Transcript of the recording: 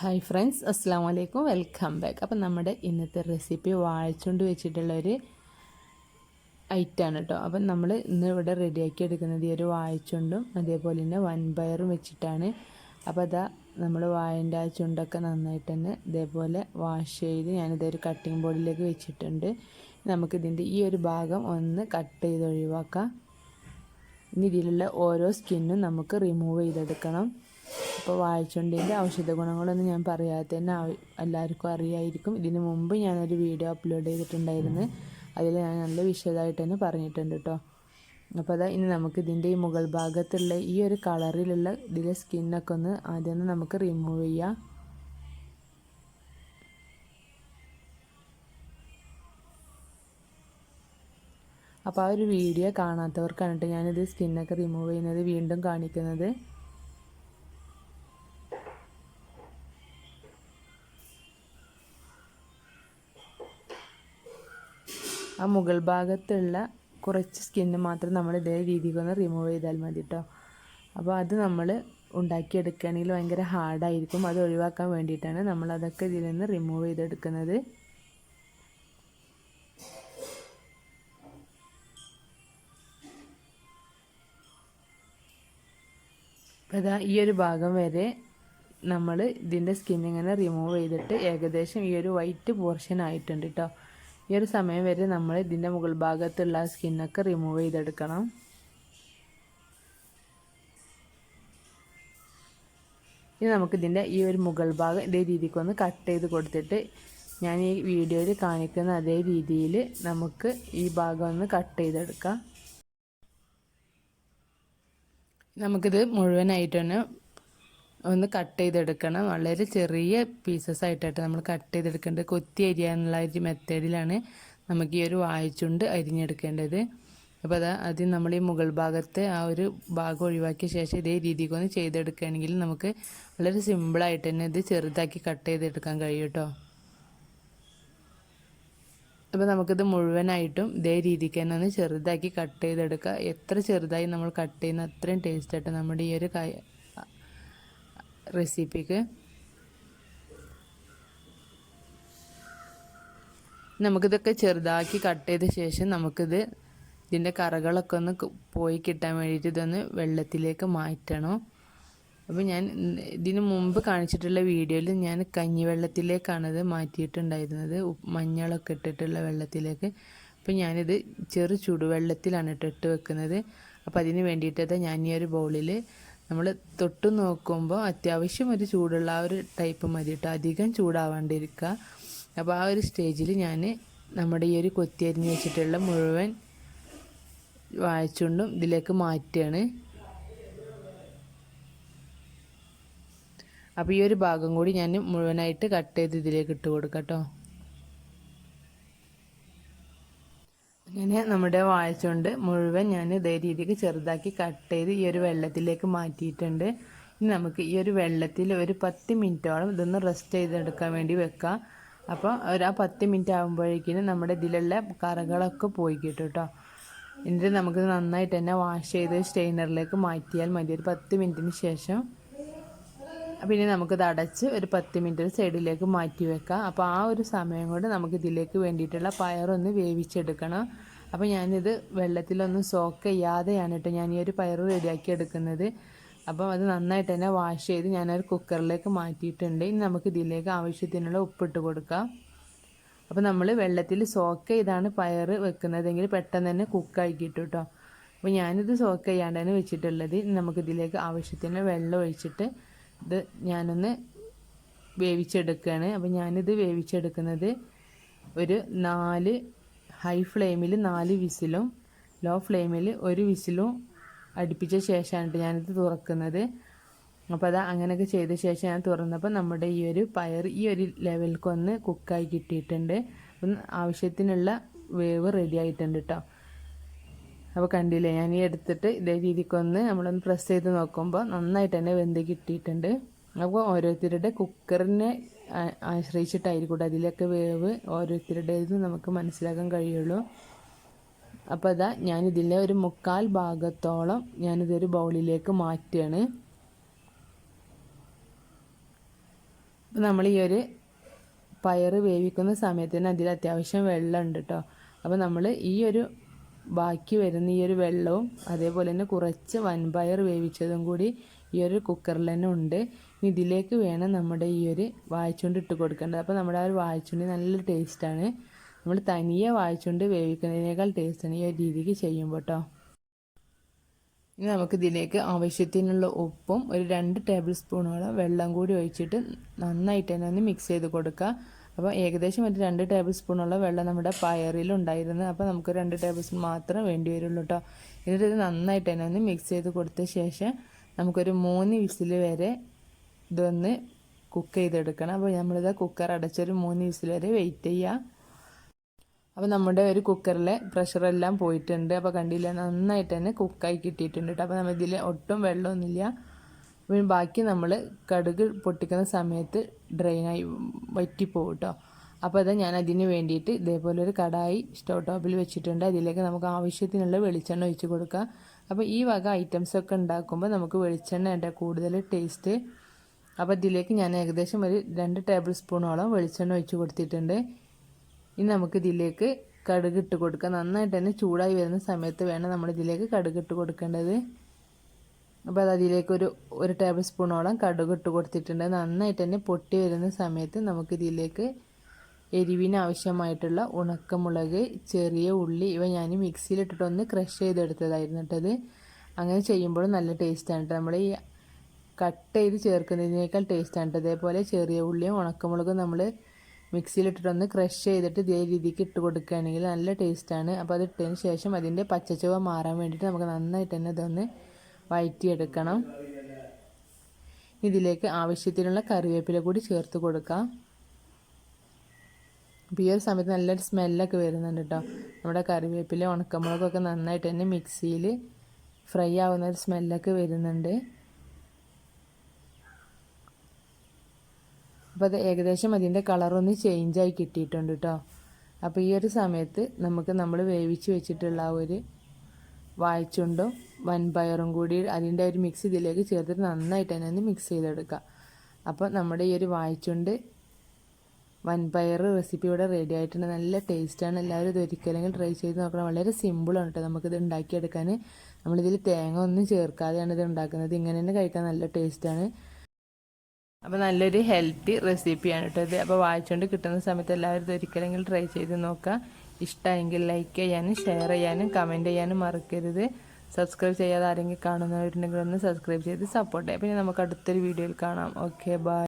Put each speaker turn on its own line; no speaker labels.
Hi friends അസ്സാം വലൈക്കും welcome back അപ്പം നമ്മുടെ ഇന്നത്തെ റെസിപ്പി വാഴച്ചുണ്ട് വെച്ചിട്ടുള്ള ഒരു ഐറ്റാണ് കേട്ടോ അപ്പം നമ്മൾ ഇന്ന് ഇവിടെ റെഡിയാക്കി എടുക്കുന്നത് ഈ ഒരു വാഴച്ചുണ്ടും അതേപോലെ തന്നെ വൻപയറും വെച്ചിട്ടാണ്. അപ്പോൾ അതാ നമ്മൾ വാഴന്റെ ആ ചുണ്ടൊക്കെ നന്നായിട്ട് തന്നെ ഇതേപോലെ വാഷ് ചെയ്ത് ഞാനിതൊരു കട്ടിംഗ് ബോർഡിലേക്ക് വെച്ചിട്ടുണ്ട്. നമുക്കിതിന്റെ ഈ ഒരു ഭാഗം ഒന്ന് കട്ട് ചെയ്ത് ഒഴിവാക്കാം. ഇനി ഇതിലുള്ള ഓരോ സ്കിന്നും നമുക്ക് റിമൂവ് ചെയ്തെടുക്കണം. അപ്പോൾ വാഴച്ചുണ്ടിന്റെ ഔഷധ ഗുണങ്ങളൊന്നും ഞാൻ പറയാതെ തന്നെ എല്ലാവർക്കും അറിയായിരിക്കും. ഇതിനു മുമ്പ് ഞാനൊരു വീഡിയോ അപ്ലോഡ് ചെയ്തിട്ടുണ്ടായിരുന്നു. അതിൽ ഞാൻ നല്ല വിശദമായിട്ട് തന്നെ പറഞ്ഞിട്ടുണ്ട് കേട്ടോ അപ്പോൾ അതാ ഇനി നമുക്ക് ഇതിന്റെ ഈ മുകൾ ഭാഗത്തുള്ള ഈ ഒരു കളറിലുള്ള ഇതിലെ സ്കിന്നൊക്കെ ഒന്ന് ആദ്യം ഒന്ന് നമുക്ക് റിമൂവ് ചെയ്യാം. അപ്പോൾ ആ ഒരു വീഡിയോ കാണാത്തവർക്കാണ് ഞാനിത് സ്കിന്നൊക്കെ റിമൂവ് ചെയ്യുന്നത് വീണ്ടും കാണിക്കുന്നത്. ആ മുകൾ ഭാഗത്തുള്ള കുറച്ച് സ്കിന്ന് മാത്രം നമ്മൾ ഇതേ രീതിക്ക് ഒന്ന് റിമൂവ് ചെയ്താൽ മതി കേട്ടോ അപ്പോൾ അത് നമ്മൾ ഉണ്ടാക്കിയെടുക്കുകയാണെങ്കിൽ ഭയങ്കര ഹാർഡായിരിക്കും അത് ഒഴിവാക്കാൻ വേണ്ടിയിട്ടാണ് നമ്മൾ അതൊക്കെ ഇതിൽ നിന്ന് റിമൂവ് ചെയ്തെടുക്കുന്നത്. അപ്പോൾ ഇതാ ഈ ഒരു ഭാഗം വരെ നമ്മൾ ഇതിന്റെ സ്കിന്നിങ്ങനെ റിമൂവ് ചെയ്തിട്ട് ഏകദേശം ഈ ഒരു വൈറ്റ് പോർഷൻ ആയിട്ടുണ്ട് കേട്ടോ ഈ ഒരു സമയം വരെ നമ്മൾ ഇതിന്റെ മുകൾ ഭാഗത്തുള്ള സ്കിന്നൊക്കെ റിമൂവ് ചെയ്തെടുക്കണം. ഇനി നമുക്കിതിന്റെ ഈ ഒരു മുകൾ ഭാഗം ഇതേ രീതിക്ക് ഒന്ന് കട്ട് ചെയ്ത് കൊടുത്തിട്ട് ഞാൻ ഈ വീഡിയോയിൽ കാണിക്കുന്ന അതേ രീതിയിൽ നമുക്ക് ഈ ഭാഗം ഒന്ന് കട്ട് ചെയ്തെടുക്കാം. നമുക്കിത് മുഴുവനായിട്ടൊന്ന് ഒന്ന് കട്ട് ചെയ്തെടുക്കണം. വളരെ ചെറിയ പീസസ് ആയിട്ടായിട്ട് നമ്മൾ കട്ട് ചെയ്തെടുക്കേണ്ടത്. കൊത്തി അരിയാനുള്ള ഒരു മെത്തേഡിലാണ് നമുക്ക് ഈ ഒരു വായിച്ചുണ്ട് അരിഞ്ഞെടുക്കേണ്ടത്. അപ്പോൾ അതാ ആദ്യം നമ്മൾ ഈ മുകൾ ഭാഗത്തെ ആ ഒരു ഭാഗം ഒഴിവാക്കിയ ശേഷം ഇതേ രീതിക്ക് ഒന്ന് ചെയ്തെടുക്കുകയാണെങ്കിൽ നമുക്ക് വളരെ സിമ്പിളായിട്ട് തന്നെ ഇത് ചെറുതാക്കി കട്ട് ചെയ്തെടുക്കാൻ കഴിയും കേട്ടോ. അപ്പോൾ നമുക്കിത് മുഴുവനായിട്ടും ഇതേ രീതിക്ക് തന്നെ ഒന്ന് ചെറുതാക്കി കട്ട് ചെയ്തെടുക്കുക. എത്ര ചെറുതായി നമ്മൾ കട്ട് ചെയ്യുന്ന അത്രയും ടേസ്റ്റായിട്ട് നമ്മുടെ ഈ ഒരു റെസിപ്പിക്ക്. നമുക്കിതൊക്കെ ചെറുതാക്കി കട്ട് ചെയ്ത ശേഷം നമുക്കിത് ഇതിന്റെ കറകളൊക്കെ ഒന്ന് പോയി കിട്ടാൻ വേണ്ടിയിട്ട് ഇതൊന്ന് വെള്ളത്തിലേക്ക് മാറ്റണം. അപ്പോൾ ഞാൻ ഇതിന് മുമ്പ് കാണിച്ചിട്ടുള്ള വീഡിയോയിൽ ഞാൻ കഞ്ഞിവെള്ളത്തിലേക്കാണ് ഇത് മാറ്റിയിട്ടുണ്ടായിരുന്നത്. മഞ്ഞളൊക്കെ ഇട്ടിട്ടുള്ള വെള്ളത്തിലേക്ക്. അപ്പോൾ ഞാനിത് ചെറു ചുടുവെള്ളത്തിലാണ് ഇട്ടിട്ട് വെക്കുന്നത്. അപ്പോൾ അതിന് വേണ്ടിയിട്ടത് ഞാൻ ഈ ഒരു ബൗളിൽ നമ്മൾ തൊട്ട് നോക്കുമ്പോൾ അത്യാവശ്യം ഒരു ചൂടുള്ള ആ ഒരു ടൈപ്പ് മതി കേട്ടോ അധികം ചൂടാവാണ്ടിരിക്കുക അപ്പോൾ ആ ഒരു സ്റ്റേജിൽ ഞാൻ നമ്മുടെ ഈ ഒരു കൊത്തിയരിഞ്ഞ് വെച്ചിട്ടുള്ള മുഴുവൻ വാഴച്ചുണ്ടും ഇതിലേക്ക് മാറ്റുകയാണ് അപ്പോൾ ഈ ഒരു ഭാഗം കൂടി ഞാൻ മുഴുവനായിട്ട് കട്ട് ചെയ്ത് ഇതിലേക്ക് ഇട്ട് കൊടുക്കാം കേട്ടോ അങ്ങനെ നമ്മുടെ വാഴച്ചുണ്ട് മുഴുവൻ ഞാൻ ഇതേ രീതിക്ക് ചെറുതാക്കി കട്ട് ചെയ്ത് ഈ ഒരു വെള്ളത്തിലേക്ക് മാറ്റിയിട്ടുണ്ട്. ഇനി നമുക്ക് ഈ ഒരു വെള്ളത്തിൽ ഒരു പത്ത് മിനിറ്റോളം ഇതൊന്ന് റെസ്റ്റ് ചെയ്തെടുക്കാൻ വേണ്ടി വെക്കാം. അപ്പോൾ ഒരു ആ പത്ത് മിനിറ്റ് ആകുമ്പോഴേക്കിനും നമ്മുടെ ഇതിലുള്ള കറകളൊക്കെ പോയി കിട്ടും കേട്ടോ. എന്നിട്ട് നമുക്ക് നന്നായിട്ട് തന്നെ വാഷ് ചെയ്ത് സ്റ്റെയിനറിലേക്ക് മാറ്റിയാൽ മതി. ഒരു പത്ത് മിനിറ്റിന് ശേഷം പിന്നെ നമുക്കിത് അടച്ച് ഒരു പത്ത് മിനിറ്റ് സൈഡിലേക്ക് മാറ്റി വെക്കാം. അപ്പോൾ ആ ഒരു സമയം കൊണ്ട് നമുക്ക് ഇതിലേക്ക് വേണ്ടിയിട്ടുള്ള പയറൊന്ന് വേവിച്ചെടുക്കണം. അപ്പോൾ ഞാനിത് വെള്ളത്തിലൊന്നും സോക്ക് ചെയ്യാതെയാണ് കേട്ടോ ഞാൻ ഈ ഒരു പയർ റെഡിയാക്കി എടുക്കുന്നത്. അപ്പം അത് നന്നായിട്ട് തന്നെ വാഷ് ചെയ്ത് ഞാനൊരു കുക്കറിലേക്ക് മാറ്റിയിട്ടുണ്ട്. ഇനി നമുക്ക് ഇതിലേക്ക് ആവശ്യത്തിനുള്ള ഉപ്പിട്ട് കൊടുക്കാം. അപ്പോൾ നമ്മൾ വെള്ളത്തിൽ സോക്ക് ചെയ്താണ് പയർ വെക്കുന്നതെങ്കിൽ പെട്ടെന്ന് തന്നെ കുക്കായി കിട്ടും കേട്ടോ അപ്പോൾ ഞാനിത് സോക്ക് ചെയ്യാണ്ടാണ് വെച്ചിട്ടുള്ളത്. നമുക്ക് ഇതിലേക്ക് ആവശ്യത്തിന് വെള്ളം ഒഴിച്ചിട്ട് ഇത് ഞാനൊന്ന് വേവിച്ചെടുക്കുകയാണ് അപ്പോൾ ഞാനിത് വേവിച്ചെടുക്കുന്നത് ഒരു നാല് ഹൈ ഫ്ലെയിമിൽ നാല് വിസിലും ലോ ഫ്ലെയിമിൽ ഒരു വിസിലും അടുപ്പിച്ച ശേഷമാണ് ഞാനിത് തുറക്കുന്നത്. അപ്പോൾ അത് അങ്ങനെയൊക്കെ ചെയ്ത ശേഷം ഞാൻ തുറന്നപ്പോൾ നമ്മുടെ ഈ ഒരു പയർ ഈ ഒരു ലെവലിലേക്ക് ഒന്ന് കുക്കായി കിട്ടിയിട്ടുണ്ട്. അപ്പം ആവശ്യത്തിനുള്ള വേവ് റെഡി ആയിട്ടുണ്ട് കേട്ടോ അപ്പോൾ കണ്ടില്ലേ? ഞാൻ ഈ എടുത്തിട്ട് ഇതേ രീതിക്കൊന്ന് നമ്മളൊന്ന് പ്രസ് ചെയ്ത് നോക്കുമ്പോൾ നന്നായിട്ട് തന്നെ വെന്ത് കിട്ടിയിട്ടുണ്ട്. അപ്പോൾ ഓരോരുത്തരുടെ കുക്കറിനെ ആശ്രയിച്ചിട്ടായിരിക്കും അതിലൊക്കെ വേവ് ഓരോരുത്തരുടേതും നമുക്ക് മനസ്സിലാക്കാൻ കഴിയുള്ളൂ. അപ്പോൾ അതാ ഞാനിതിലെ ഒരു മുക്കാൽ ഭാഗത്തോളം ഞാനിതൊരു ബൗളിലേക്ക് മാറ്റുകയാണ്. നമ്മൾ ഈ ഒരു പയർ വേവിക്കുന്ന സമയത്തിന് അതിൽ അത്യാവശ്യം വെള്ളമുണ്ട് കേട്ടോ അപ്പോൾ നമ്മൾ ഈ ഒരു ബാക്കി വരുന്ന ഈ ഒരു വെള്ളവും അതേപോലെ തന്നെ കുറച്ച് വൻപയർ വേവിച്ചതും കൂടി ഈ ഒരു കുക്കറിൽ തന്നെ ഉണ്ട്. ഇതിലേക്ക് വേണം നമ്മുടെ ഈ ഒരു വായിച്ചുകൊണ്ട് ഇട്ട് കൊടുക്കേണ്ടത്. അപ്പോൾ നമ്മുടെ ആ ഒരു വായിച്ചുണ്ടി നല്ലൊരു ടേസ്റ്റാണ് നമ്മൾ തനിയെ വായിച്ചുകൊണ്ട് വേവിക്കുന്നതിനേക്കാൾ ടേസ്റ്റാണ് ഈ ഒരു രീതിക്ക് ചെയ്യുമ്പോൾ കേട്ടോ ഇനി നമുക്ക് ഇതിലേക്ക് ആവശ്യത്തിനുള്ള ഉപ്പും ഒരു രണ്ട് ടേബിൾ സ്പൂണോളം വെള്ളം കൂടി ഒഴിച്ചിട്ട് നന്നായിട്ട് തന്നെ ഒന്ന് മിക്സ് ചെയ്ത് കൊടുക്കുക. അപ്പോൾ ഏകദേശം ഒരു രണ്ട് ടേബിൾ സ്പൂണുള്ള വെള്ളം നമ്മുടെ പയറിലുണ്ടായിരുന്നു അപ്പോൾ നമുക്ക് രണ്ട് ടേബിൾ സ്പൂൺ മാത്രം വേണ്ടി വരുള്ളൂ കേട്ടോ എന്നിട്ട് ഇത് നന്നായിട്ട് തന്നെ ഒന്ന് മിക്സ് ചെയ്ത് കൊടുത്ത ശേഷം നമുക്കൊരു മൂന്ന് വിസിൽ വരെ ഇതൊന്ന് കുക്ക് ചെയ്തെടുക്കണം. അപ്പോൾ നമ്മളിത് കുക്കർ അടച്ചൊരു മൂന്ന് വിസിൽ വരെ വെയിറ്റ് ചെയ്യുക അപ്പോൾ നമ്മുടെ ഒരു കുക്കറിലെ പ്രഷറെല്ലാം പോയിട്ടുണ്ട്. അപ്പോൾ കണ്ടില്ല നന്നായിട്ട് തന്നെ കുക്കായി കിട്ടിയിട്ടുണ്ട് കേട്ടോ അപ്പോൾ നമ്മൾ ഇതിൽ ഒട്ടും വെള്ളമൊന്നുമില്ല. പിന്നെ ബാക്കി നമ്മൾ കടുക് പൊട്ടിക്കുന്ന സമയത്ത് ഡ്രെയിനായി വറ്റിപ്പോകും കേട്ടോ അപ്പോൾ അത് ഞാൻ അതിന് വേണ്ടിയിട്ട് ഇതേപോലെ ഒരു കടായി സ്റ്റവ് ടോപ്പിൽ വെച്ചിട്ടുണ്ട്. അതിലേക്ക് നമുക്ക് ആവശ്യത്തിനുള്ള വെളിച്ചെണ്ണ ഒഴിച്ച് കൊടുക്കുക അപ്പോൾ ഈ വക ഐറ്റംസൊക്കെ ഉണ്ടാക്കുമ്പോൾ നമുക്ക് വെളിച്ചെണ്ണ എന്റെ കൂടുതൽ ടേസ്റ്റ് അപ്പോൾ ഇതിലേക്ക് ഞാൻ ഏകദേശം ഒരു രണ്ട് ടേബിൾ സ്പൂണോളം വെളിച്ചെണ്ണ ഒഴിച്ച് കൊടുത്തിട്ടുണ്ട്. ഇനി നമുക്ക് ഇതിലേക്ക് കടുക് ഇട്ട് കൊടുക്കാം. നന്നായിട്ട് തന്നെ ചൂടായി വരുന്ന സമയത്ത് വേണം നമ്മൾ ഇതിലേക്ക് കടുക് ഇട്ട് കൊടുക്കേണ്ടത്. അപ്പോൾ അത് അതിലേക്ക് ഒരു ഒരു ടേബിൾ സ്പൂണോളം കടുക് ഇട്ട് കൊടുത്തിട്ടുണ്ട്. നന്നായിട്ട് തന്നെ പൊട്ടി വരുന്ന സമയത്ത് നമുക്ക് ഇതിലേക്ക് എരിവിന് ആവശ്യമായിട്ടുള്ള ഉണക്കമുളക് ചെറിയ ഉള്ളി ഇവ ഞാൻ മിക്സിയിലിട്ടിട്ടൊന്ന് ക്രഷ് ചെയ്തെടുത്തതായിരുന്നു കേട്ടത് അങ്ങനെ ചെയ്യുമ്പോൾ നല്ല ടേസ്റ്റാണ് കേട്ടോ നമ്മൾ ഈ കട്ട് ചെയ്ത് ചേർക്കുന്നതിനേക്കാൾ ടേസ്റ്റാണ് അതേപോലെ ചെറിയ ഉള്ളിയും ഉണക്കമുളകും നമ്മൾ മിക്സിയിലിട്ടിട്ടൊന്ന് ക്രഷ് ചെയ്തിട്ട് ഇതേ രീതിക്ക് ഇട്ട് കൊടുക്കുകയാണെങ്കിൽ നല്ല ടേസ്റ്റാണ് അപ്പോൾ അത് ഇട്ടതിന് ശേഷം അതിന്റെ പച്ചച്ചുവ മാറാൻ വേണ്ടിയിട്ട് നമുക്ക് നന്നായിട്ട് തന്നെ ഇതൊന്ന് വഴറ്റിയെടുക്കണം ഇതിലേക്ക് ആവശ്യത്തിനുള്ള കറിവേപ്പില കൂടി ചേർത്ത് കൊടുക്കാം. അപ്പോൾ ഈ ഒരു സമയത്ത് നല്ലൊരു സ്മെല്ലൊക്കെ വരുന്നുണ്ട് കേട്ടോ നമ്മുടെ കറിവേപ്പില ഉണക്കമുളകൊക്കെ നന്നായിട്ട് തന്നെ മിക്സിയിൽ ഫ്രൈ ആവുന്ന ഒരു സ്മെല്ലൊക്കെ വരുന്നുണ്ട്. അപ്പോൾ അത് ഏകദേശം അതിന്റെ കളറൊന്ന് ചേഞ്ചായി കിട്ടിയിട്ടുണ്ട് കേട്ടോ അപ്പോൾ ഈ ഒരു സമയത്ത് നമുക്ക് നമ്മൾ വേവിച്ച് വെച്ചിട്ടുള്ള ആ ഒരു വായിച്ചുണ്ടും വൻപയറും കൂടി അതിന്റെ ഒരു മിക്സ് ഇതിലേക്ക് ചേർത്തിട്ട് നന്നായിട്ട് തന്നെ ഒന്ന് മിക്സ് ചെയ്തെടുക്കുക അപ്പോൾ നമ്മുടെ ഈ ഒരു വായിച്ചുണ്ട് വൻപയർ റെസിപ്പി ഇവിടെ റെഡി ആയിട്ടുണ്ട്. നല്ല ടേസ്റ്റാണ് എല്ലാവരും ഇത് ഒരിക്കലെങ്കിൽ ട്രൈ ചെയ്ത് നോക്കണം. വളരെ സിമ്പിളാണ് കേട്ടോ നമുക്കിത് ഉണ്ടാക്കിയെടുക്കാൻ നമ്മളിതിൽ തേങ്ങ ഒന്നും ചേർക്കാതെയാണ് ഇത് ഉണ്ടാക്കുന്നത്. ഇങ്ങനെ തന്നെ കഴിക്കാൻ നല്ല ടേസ്റ്റാണ് അപ്പോൾ നല്ലൊരു ഹെൽത്തി റെസിപ്പിയാണ് കേട്ടോ ഇത്. അപ്പോൾ വായിച്ചുകൊണ്ട് കിട്ടുന്ന സമയത്ത് എല്ലാവരും ഒരിക്കലെങ്കിലും ട്രൈ ചെയ്ത് നോക്കുക ഇഷ്ടമായെങ്കിൽ ലൈക്ക് ചെയ്യാനും ഷെയർ ചെയ്യാനും കമന്റ് ചെയ്യാനും മറക്കരുത്. സബ്സ്ക്രൈബ് ചെയ്യാതെ ആരെങ്കിലും കാണുന്നവരുണ്ടെങ്കിൽ ഒന്ന് സബ്സ്ക്രൈബ് ചെയ്ത് സപ്പോർട്ട് ചെയ്യാം. പിന്നെ നമുക്ക് അടുത്തൊരു വീഡിയോയിൽ കാണാം. Okay bye